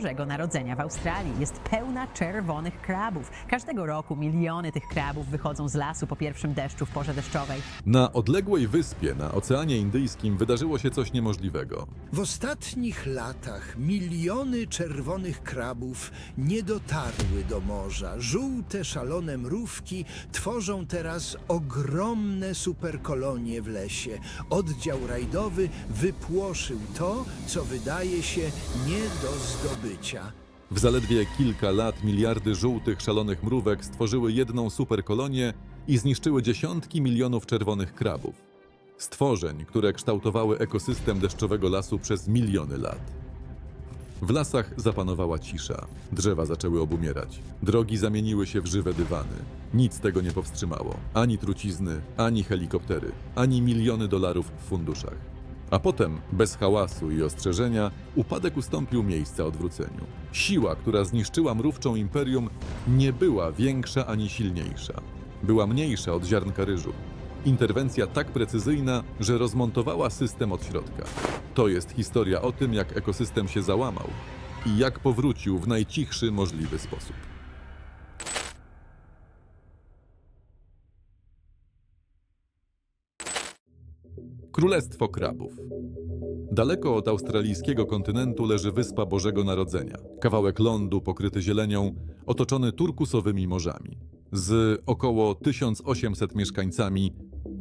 Bożego Narodzenia w Australii jest pełna czerwonych krabów. Każdego roku miliony tych krabów wychodzą z lasu po pierwszym deszczu w porze deszczowej. Na odległej wyspie na Oceanie Indyjskim wydarzyło się coś niemożliwego. W ostatnich latach miliony czerwonych krabów nie dotarły do morza. Żółte, szalone mrówki tworzą teraz ogromne superkolonie w lesie. Oddział rajdowy wypłoszył to, co wydaje się nie do zdobycia. W zaledwie kilka lat miliardy żółtych, szalonych mrówek stworzyły jedną superkolonię i zniszczyły dziesiątki milionów czerwonych krabów. Stworzeń, które kształtowały ekosystem deszczowego lasu przez miliony lat. W lasach zapanowała cisza. Drzewa zaczęły obumierać. Drogi zamieniły się w żywe dywany. Nic tego nie powstrzymało. Ani trucizny, ani helikoptery, ani miliony dolarów w funduszach. A potem, bez hałasu i ostrzeżenia, upadek ustąpił miejsca odwróceniu. Siła, która zniszczyła mrówczą imperium, nie była większa ani silniejsza. Była mniejsza od ziarnka ryżu. Interwencja tak precyzyjna, że rozmontowała system od środka. To jest historia o tym, jak ekosystem się załamał i jak powrócił w najcichszy możliwy sposób. Królestwo Krabów. Daleko od australijskiego kontynentu leży wyspa Bożego Narodzenia, kawałek lądu pokryty zielenią, otoczony turkusowymi morzami. Z około 1800 mieszkańcami,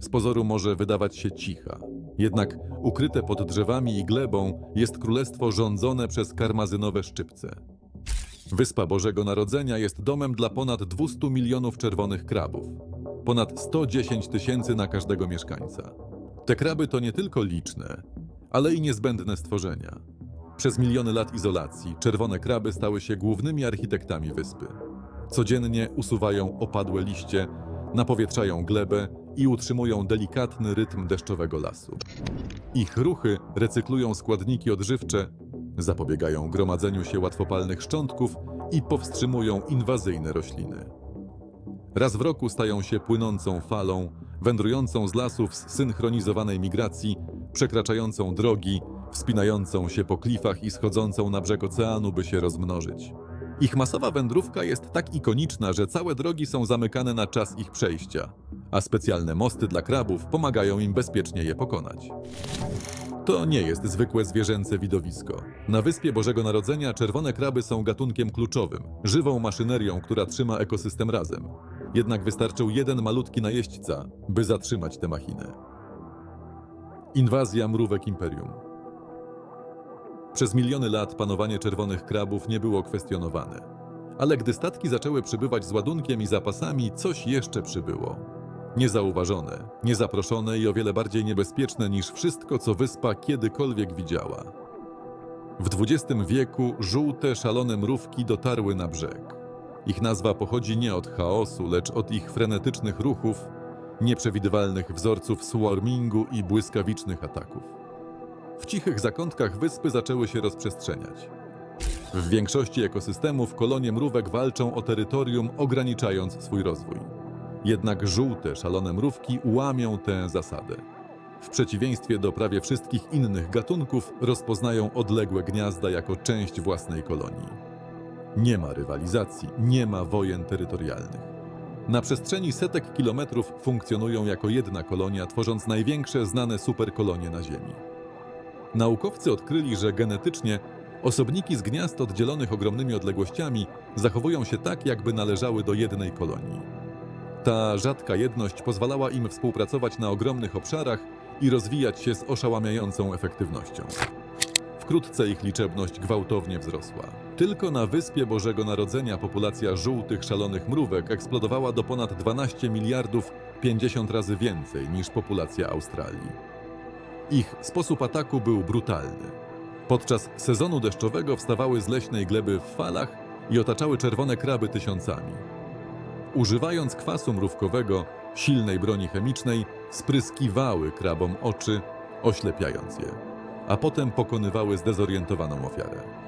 z pozoru może wydawać się cicha. Jednak ukryte pod drzewami i glebą jest królestwo rządzone przez karmazynowe szczypce. Wyspa Bożego Narodzenia jest domem dla ponad 200 milionów czerwonych krabów. Ponad 110 tysięcy na każdego mieszkańca. Te kraby to nie tylko liczne, ale i niezbędne stworzenia. Przez miliony lat izolacji czerwone kraby stały się głównymi architektami wyspy. Codziennie usuwają opadłe liście, napowietrzają glebę i utrzymują delikatny rytm deszczowego lasu. Ich ruchy recyklują składniki odżywcze, zapobiegają gromadzeniu się łatwopalnych szczątków i powstrzymują inwazyjne rośliny. Raz w roku stają się płynącą falą, wędrującą z lasów zsynchronizowanej migracji, przekraczającą drogi, wspinającą się po klifach i schodzącą na brzeg oceanu, by się rozmnożyć. Ich masowa wędrówka jest tak ikoniczna, że całe drogi są zamykane na czas ich przejścia, a specjalne mosty dla krabów pomagają im bezpiecznie je pokonać. To nie jest zwykłe zwierzęce widowisko. Na Wyspie Bożego Narodzenia czerwone kraby są gatunkiem kluczowym, żywą maszynerią, która trzyma ekosystem razem. Jednak wystarczył jeden malutki najeźdźca, by zatrzymać tę machinę. Inwazja mrówek imperium. Przez miliony lat panowanie czerwonych krabów nie było kwestionowane. Ale gdy statki zaczęły przybywać z ładunkiem i zapasami, coś jeszcze przybyło. Niezauważone, niezaproszone i o wiele bardziej niebezpieczne niż wszystko, co wyspa kiedykolwiek widziała. W XX wieku żółte, szalone mrówki dotarły na brzeg. Ich nazwa pochodzi nie od chaosu, lecz od ich frenetycznych ruchów, nieprzewidywalnych wzorców swarmingu i błyskawicznych ataków. W cichych zakątkach wyspy zaczęły się rozprzestrzeniać. W większości ekosystemów kolonie mrówek walczą o terytorium, ograniczając swój rozwój. Jednak żółte, szalone mrówki łamią tę zasadę. W przeciwieństwie do prawie wszystkich innych gatunków, rozpoznają odległe gniazda jako część własnej kolonii. Nie ma rywalizacji, nie ma wojen terytorialnych. Na przestrzeni setek kilometrów funkcjonują jako jedna kolonia, tworząc największe znane superkolonie na Ziemi. Naukowcy odkryli, że genetycznie osobniki z gniazd oddzielonych ogromnymi odległościami zachowują się tak, jakby należały do jednej kolonii. Ta rzadka jedność pozwalała im współpracować na ogromnych obszarach i rozwijać się z oszałamiającą efektywnością. Wkrótce ich liczebność gwałtownie wzrosła. Tylko na Wyspie Bożego Narodzenia populacja żółtych szalonych mrówek eksplodowała do ponad 12 miliardów 50 razy więcej niż populacja Australii. Ich sposób ataku był brutalny. Podczas sezonu deszczowego wstawały z leśnej gleby w falach i otaczały czerwone kraby tysiącami. Używając kwasu mrówkowego, silnej broni chemicznej, spryskiwały krabom oczy, oślepiając je, a potem pokonywały zdezorientowaną ofiarę.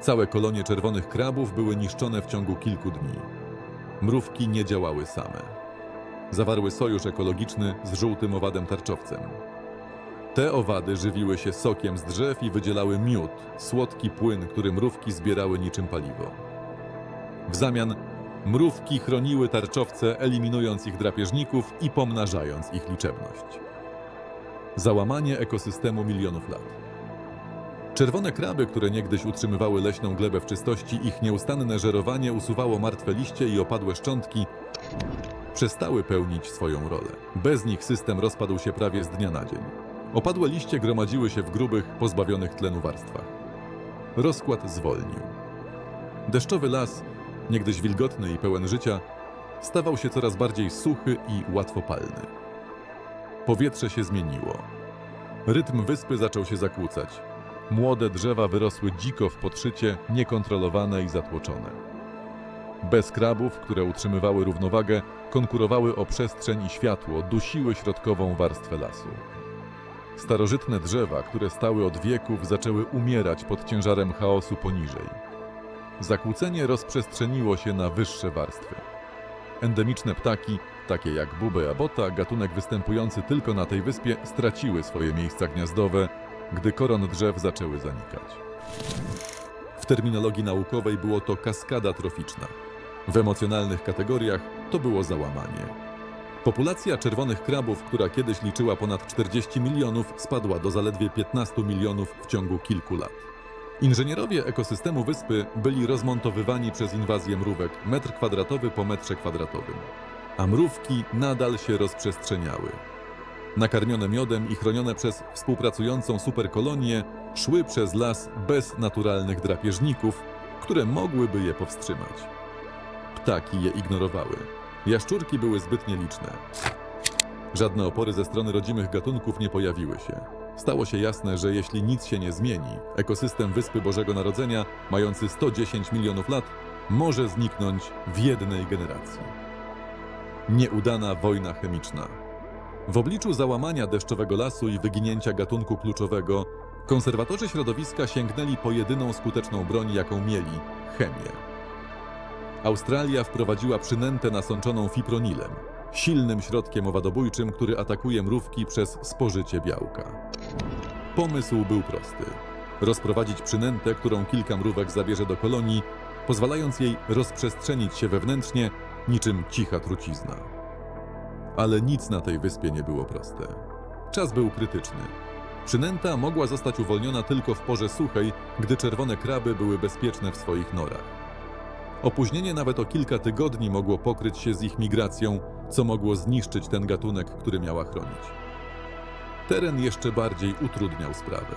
Całe kolonie czerwonych krabów były niszczone w ciągu kilku dni. Mrówki nie działały same. Zawarły sojusz ekologiczny z żółtym owadem tarczowcem. Te owady żywiły się sokiem z drzew i wydzielały miód, słodki płyn, który mrówki zbierały niczym paliwo. W zamian mrówki chroniły tarczowce, eliminując ich drapieżników i pomnażając ich liczebność. Załamanie ekosystemu milionów lat. Czerwone kraby, które niegdyś utrzymywały leśną glebę w czystości, ich nieustanne żerowanie usuwało martwe liście i opadłe szczątki, przestały pełnić swoją rolę. Bez nich system rozpadł się prawie z dnia na dzień. Opadłe liście gromadziły się w grubych, pozbawionych tlenu warstwach. Rozkład zwolnił. Deszczowy las, niegdyś wilgotny i pełen życia, stawał się coraz bardziej suchy i łatwopalny. Powietrze się zmieniło. Rytm wyspy zaczął się zakłócać. Młode drzewa wyrosły dziko w podszycie, niekontrolowane i zatłoczone. Bez krabów, które utrzymywały równowagę, konkurowały o przestrzeń i światło, dusiły środkową warstwę lasu. Starożytne drzewa, które stały od wieków, zaczęły umierać pod ciężarem chaosu poniżej. Zakłócenie rozprzestrzeniło się na wyższe warstwy. Endemiczne ptaki, takie jak bube abota, gatunek występujący tylko na tej wyspie, straciły swoje miejsca gniazdowe, gdy koron drzew zaczęły zanikać. W terminologii naukowej było to kaskada troficzna. W emocjonalnych kategoriach to było załamanie. Populacja czerwonych krabów, która kiedyś liczyła ponad 40 milionów, spadła do zaledwie 15 milionów w ciągu kilku lat. Inżynierowie ekosystemu wyspy byli rozmontowywani przez inwazję mrówek metr kwadratowy po metrze kwadratowym, a mrówki nadal się rozprzestrzeniały. Nakarmione miodem i chronione przez współpracującą superkolonię, szły przez las bez naturalnych drapieżników, które mogłyby je powstrzymać. Ptaki je ignorowały. Jaszczurki były zbyt nieliczne. Żadne opory ze strony rodzimych gatunków nie pojawiły się. Stało się jasne, że jeśli nic się nie zmieni, ekosystem Wyspy Bożego Narodzenia, mający 110 milionów lat, może zniknąć w jednej generacji. Nieudana wojna chemiczna. W obliczu załamania deszczowego lasu i wyginięcia gatunku kluczowego, konserwatorzy środowiska sięgnęli po jedyną skuteczną broń, jaką mieli chemię. Australia wprowadziła przynętę nasączoną fipronilem, silnym środkiem owadobójczym, który atakuje mrówki przez spożycie białka. Pomysł był prosty. Rozprowadzić przynętę, którą kilka mrówek zabierze do kolonii, pozwalając jej rozprzestrzenić się wewnętrznie niczym cicha trucizna. Ale nic na tej wyspie nie było proste. Czas był krytyczny. Przynęta mogła zostać uwolniona tylko w porze suchej, gdy czerwone kraby były bezpieczne w swoich norach. Opóźnienie nawet o kilka tygodni mogło pokryć się z ich migracją, co mogło zniszczyć ten gatunek, który miała chronić. Teren jeszcze bardziej utrudniał sprawę.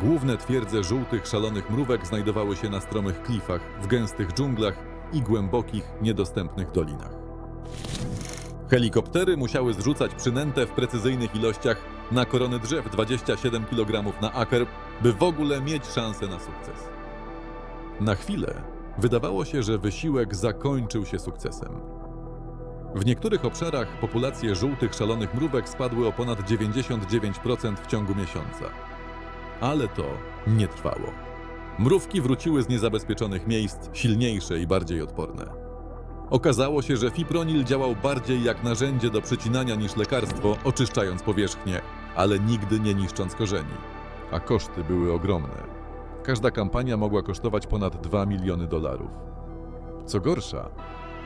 Główne twierdze żółtych, szalonych mrówek znajdowały się na stromych klifach, w gęstych dżunglach i głębokich, niedostępnych dolinach. Helikoptery musiały zrzucać przynętę w precyzyjnych ilościach na korony drzew 27 kg na aker, by w ogóle mieć szansę na sukces. Na chwilę wydawało się, że wysiłek zakończył się sukcesem. W niektórych obszarach populacje żółtych szalonych mrówek spadły o ponad 99% w ciągu miesiąca. Ale to nie trwało. Mrówki wróciły z niezabezpieczonych miejsc, silniejsze i bardziej odporne. Okazało się, że fipronil działał bardziej jak narzędzie do przecinania niż lekarstwo, oczyszczając powierzchnię, ale nigdy nie niszcząc korzeni. A koszty były ogromne. Każda kampania mogła kosztować ponad 2 miliony dolarów. Co gorsza,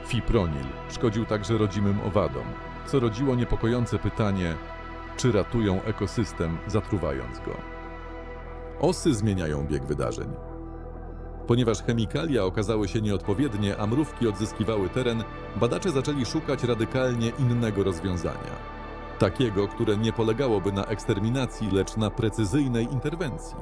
fipronil szkodził także rodzimym owadom, co rodziło niepokojące pytanie, czy ratują ekosystem, zatruwając go. Osy zmieniają bieg wydarzeń. Ponieważ chemikalia okazały się nieodpowiednie, a mrówki odzyskiwały teren, badacze zaczęli szukać radykalnie innego rozwiązania. Takiego, które nie polegałoby na eksterminacji, lecz na precyzyjnej interwencji.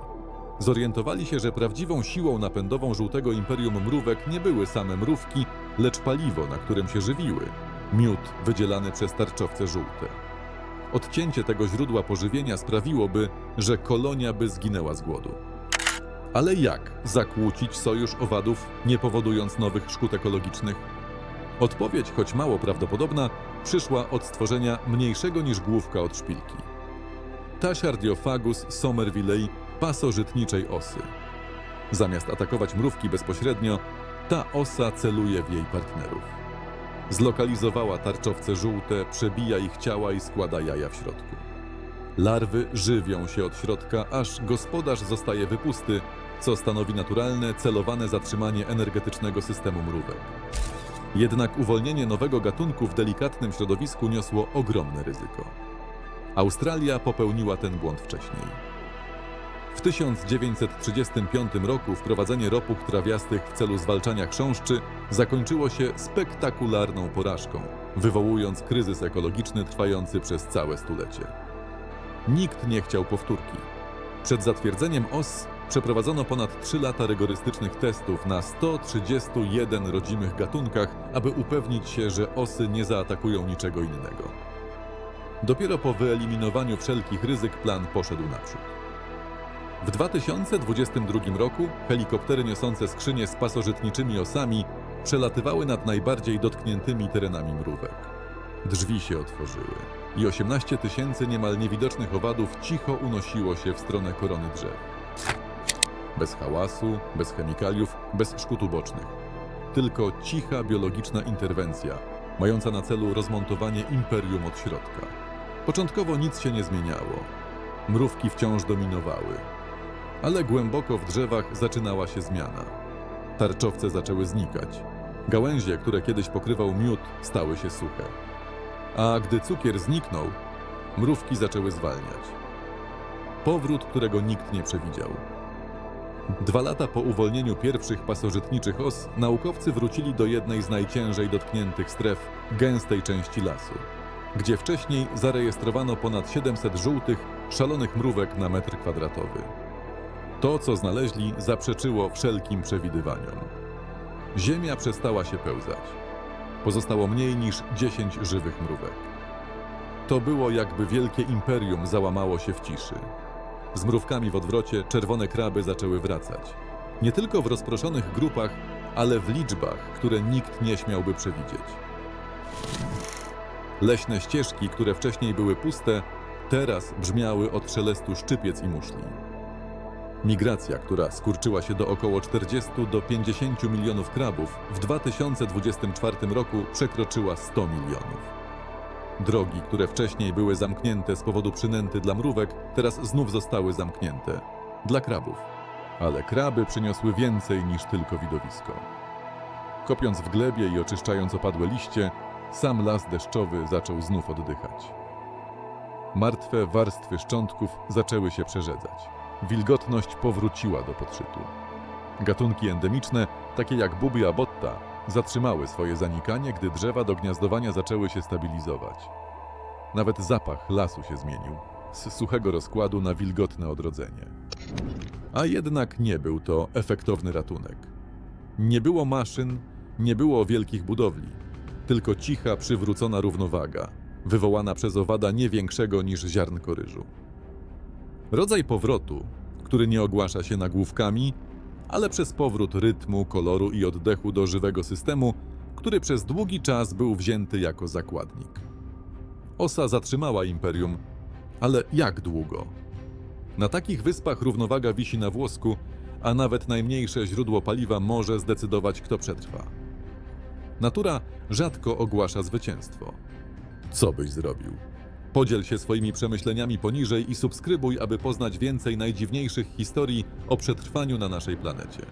Zorientowali się, że prawdziwą siłą napędową żółtego imperium mrówek nie były same mrówki, lecz paliwo, na którym się żywiły miód wydzielany przez tarczowce żółte. Odcięcie tego źródła pożywienia sprawiłoby, że kolonia by zginęła z głodu. Ale jak zakłócić sojusz owadów, nie powodując nowych szkód ekologicznych? Odpowiedź, choć mało prawdopodobna, przyszła od stworzenia mniejszego niż główka od szpilki. Tasiardiofagus somervillei pasożytniczej osy. Zamiast atakować mrówki bezpośrednio, ta osa celuje w jej partnerów. Zlokalizowała tarczowce żółte, przebija ich ciała i składa jaja w środku. Larwy żywią się od środka, aż gospodarz zostaje wypusty, co stanowi naturalne, celowane zatrzymanie energetycznego systemu mrówek. Jednak uwolnienie nowego gatunku w delikatnym środowisku niosło ogromne ryzyko. Australia popełniła ten błąd wcześniej. W 1935 roku wprowadzenie ropuch trawiastych w celu zwalczania chrząszczy zakończyło się spektakularną porażką, wywołując kryzys ekologiczny trwający przez całe stulecie. Nikt nie chciał powtórki. Przed zatwierdzeniem OS przeprowadzono ponad 3 lata rygorystycznych testów na 131 rodzimych gatunkach, aby upewnić się, że osy nie zaatakują niczego innego. Dopiero po wyeliminowaniu wszelkich ryzyk plan poszedł naprzód. W 2022 roku helikoptery niosące skrzynie z pasożytniczymi osami przelatywały nad najbardziej dotkniętymi terenami mrówek. Drzwi się otworzyły i 18 tysięcy niemal niewidocznych owadów cicho unosiło się w stronę korony drzew. Bez hałasu, bez chemikaliów, bez szkód ubocznych. Tylko cicha biologiczna interwencja, mająca na celu rozmontowanie imperium od środka. Początkowo nic się nie zmieniało. Mrówki wciąż dominowały. Ale głęboko w drzewach zaczynała się zmiana. Tarczowce zaczęły znikać. Gałęzie, które kiedyś pokrywał miód, stały się suche. A gdy cukier zniknął, mrówki zaczęły zwalniać. Powrót, którego nikt nie przewidział. Dwa lata po uwolnieniu pierwszych pasożytniczych os, naukowcy wrócili do jednej z najciężej dotkniętych stref gęstej części lasu, gdzie wcześniej zarejestrowano ponad 700 żółtych, szalonych mrówek na metr kwadratowy. To, co znaleźli, zaprzeczyło wszelkim przewidywaniom. Ziemia przestała się pełzać. Pozostało mniej niż 10 żywych mrówek. To było jakby wielkie imperium załamało się w ciszy. Z mrówkami w odwrocie czerwone kraby zaczęły wracać. Nie tylko w rozproszonych grupach, ale w liczbach, które nikt nie śmiałby przewidzieć. Leśne ścieżki, które wcześniej były puste, teraz brzmiały od szelestu szczypiec i muszli. Migracja, która skurczyła się do około 40 do 50 milionów krabów, w 2024 roku przekroczyła 100 milionów. Drogi, które wcześniej były zamknięte z powodu przynęty dla mrówek, teraz znów zostały zamknięte dla krabów. Ale kraby przyniosły więcej niż tylko widowisko. Kopiąc w glebie i oczyszczając opadłe liście, sam las deszczowy zaczął znów oddychać. Martwe warstwy szczątków zaczęły się przerzedzać. Wilgotność powróciła do podszytu. Gatunki endemiczne, takie jak bubia botta, zatrzymały swoje zanikanie, gdy drzewa do gniazdowania zaczęły się stabilizować. Nawet zapach lasu się zmienił z suchego rozkładu na wilgotne odrodzenie. A jednak nie był to efektowny ratunek. Nie było maszyn, nie było wielkich budowli, tylko cicha, przywrócona równowaga, wywołana przez owada nie większego niż ziarnko ryżu. Rodzaj powrotu, który nie ogłasza się nagłówkami, ale przez powrót rytmu, koloru i oddechu do żywego systemu, który przez długi czas był wzięty jako zakładnik. Osa zatrzymała imperium, ale jak długo? Na takich wyspach równowaga wisi na włosku, a nawet najmniejsze źródło paliwa może zdecydować, kto przetrwa. Natura rzadko ogłasza zwycięstwo. Co byś zrobił? Podziel się swoimi przemyśleniami poniżej i subskrybuj, aby poznać więcej najdziwniejszych historii o przetrwaniu na naszej planecie.